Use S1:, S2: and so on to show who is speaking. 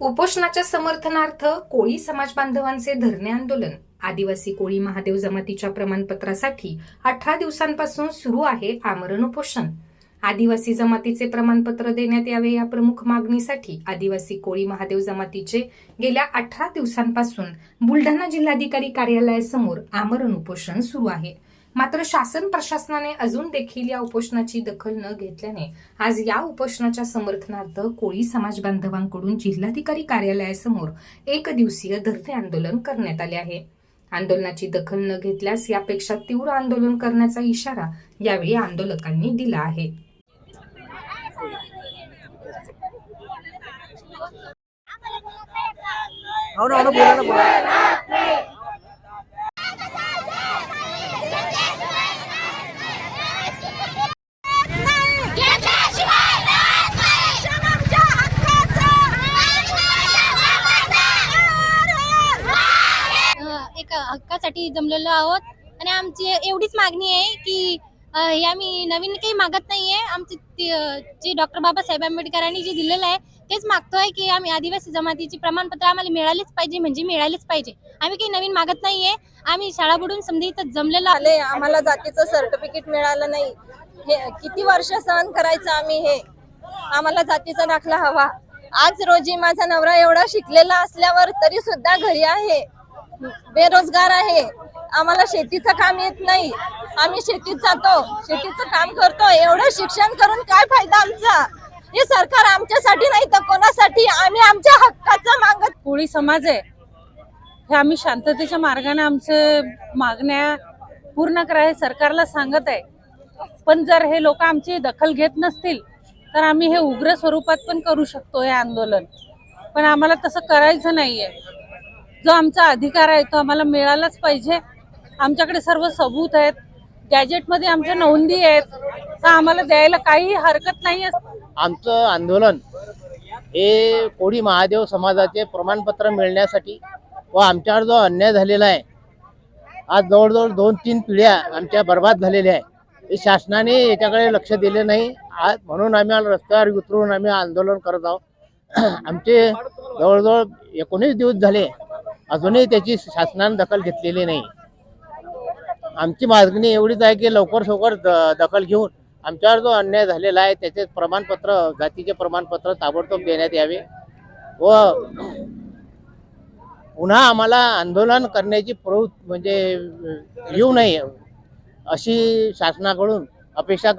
S1: उपोषणाच्या समर्थनार्थ कोळी समाज बांधवांचे धरणे आंदोलन. आदिवासी कोळी महादेव जमातीच्या प्रमाणपत्रासाठी अठरा दिवसांपासून सुरू आहे आमरण उपोषण. आदिवासी जमातीचे प्रमाणपत्र देण्यात यावे या प्रमुख मागणीसाठी आदिवासी कोळी महादेव जमातीचे गेल्या अठरा दिवसांपासून बुलढाणा जिल्हाधिकारी कार्यालयासमोर आमरण उपोषण सुरू आहे. मात्र शासन प्रशासनाने अजून देखील या उपोषणाची दखल न घेतल्याने आज या उपोषणाच्या समर्थनार्थ कोळी समाज बांधवांकडून जिल्हाधिकारी कार्यालयासमोर एक दिवसीय धरणे आंदोलन करण्यात आले आहे. आंदोलनाची दखल न घेतल्यास यापेक्षा तीव्र आंदोलन करण्याचा इशारा यावेळी आंदोलकांनी दिला आहे.
S2: हो ना हो ना बोला ना बोला
S3: एक हक्कासाठी जमलेलो आहोत. आणि आमची एवढीच मागणी आहे की हे आम्ही नवीन काही मागत नाहीये. आमचे जे डॉक्टर बाबासाहेब आंबेडकरांनी जे दिलेलं आहे तेच मागतोय की आम्ही आदिवासी जमातीची प्रमाणपत्र आम्हाला मिळालेच पाहिजे म्हणजे मिळालेच पाहिजे. आम्ही काही नवीन मागत नाहीये. आम्ही शाळा बुडून समजा इथं जमलेलं
S4: आले आम्हाला जातीचं सर्टिफिकेट मिळालं नाही. हे किती वर्ष सहन करायचं आम्ही हे? आम्हाला जातीचा दाखला हवा. आज रोजी माझा नवरा एवढा शिकलेला असल्यावर तरी सुद्धा घरी आहे. बेरोजगार आहे. आम्हाला शेतीचं काम येत नाही. आम्ही शेतीत जातो. शेतीचं काम करतो. एवढं शिक्षण करून काय फायदा आमचा? हे सरकार आमच्यासाठी नाही तर कोणासाठी? आम्ही आमच्या हक्काचं मागत
S5: कोळी समाज आहे. हे आम्ही शांततेच्या मार्गाने आमचे मागण्या पूर्ण करायला सरकारला सांगत आहे. पण जर हे लोक आमची दखल घेत नसतील तर आम्ही हे उग्र स्वरूपात पण करू शकतो हे आंदोलन. पण आम्हाला तसं करायचं नाहीये. जो आमचा अधिकार आहे तो आम्हाला मिळालाच पाहिजे. आमच्याकडे सर्व सबूत आहेत. गॅजेटमध्ये आमच्या नोंदी आहेत. तर आम्हाला द्यायला काही हरकत नाही
S6: आमचं आंदोलन हे कोळी महादेव समाजाचे प्रमाणपत्र मिळण्यासाठी व आमच्यावर जो अन्याय झालेला आहे आज जवळजवळ दोन तीन पिढ्या आमच्या बर्बाद झालेल्या आहे हे शासनाने याच्याकडे लक्ष दिले नाही. आज म्हणून आम्ही रस्त्यावर उतरून आम्ही आंदोलन करत आहोत. आमचे जवळजवळ एकोणीस दिवस झाले अजूनही त्याची शासनाने दखल घेतलेली नाही. आमची मागणी एवढीच आहे की लवकर सवकर द- दखल घेऊन आमच्यावर जो अन्याय झालेला आहे त्याचे प्रमाणपत्र जातीचे प्रमाणपत्र ताबडतोब देण्यात यावे व पुन्हा आम्हाला आंदोलन करण्याची प्रवृत्त म्हणजे येऊ नये अशी शासनाकडून अपेक्षा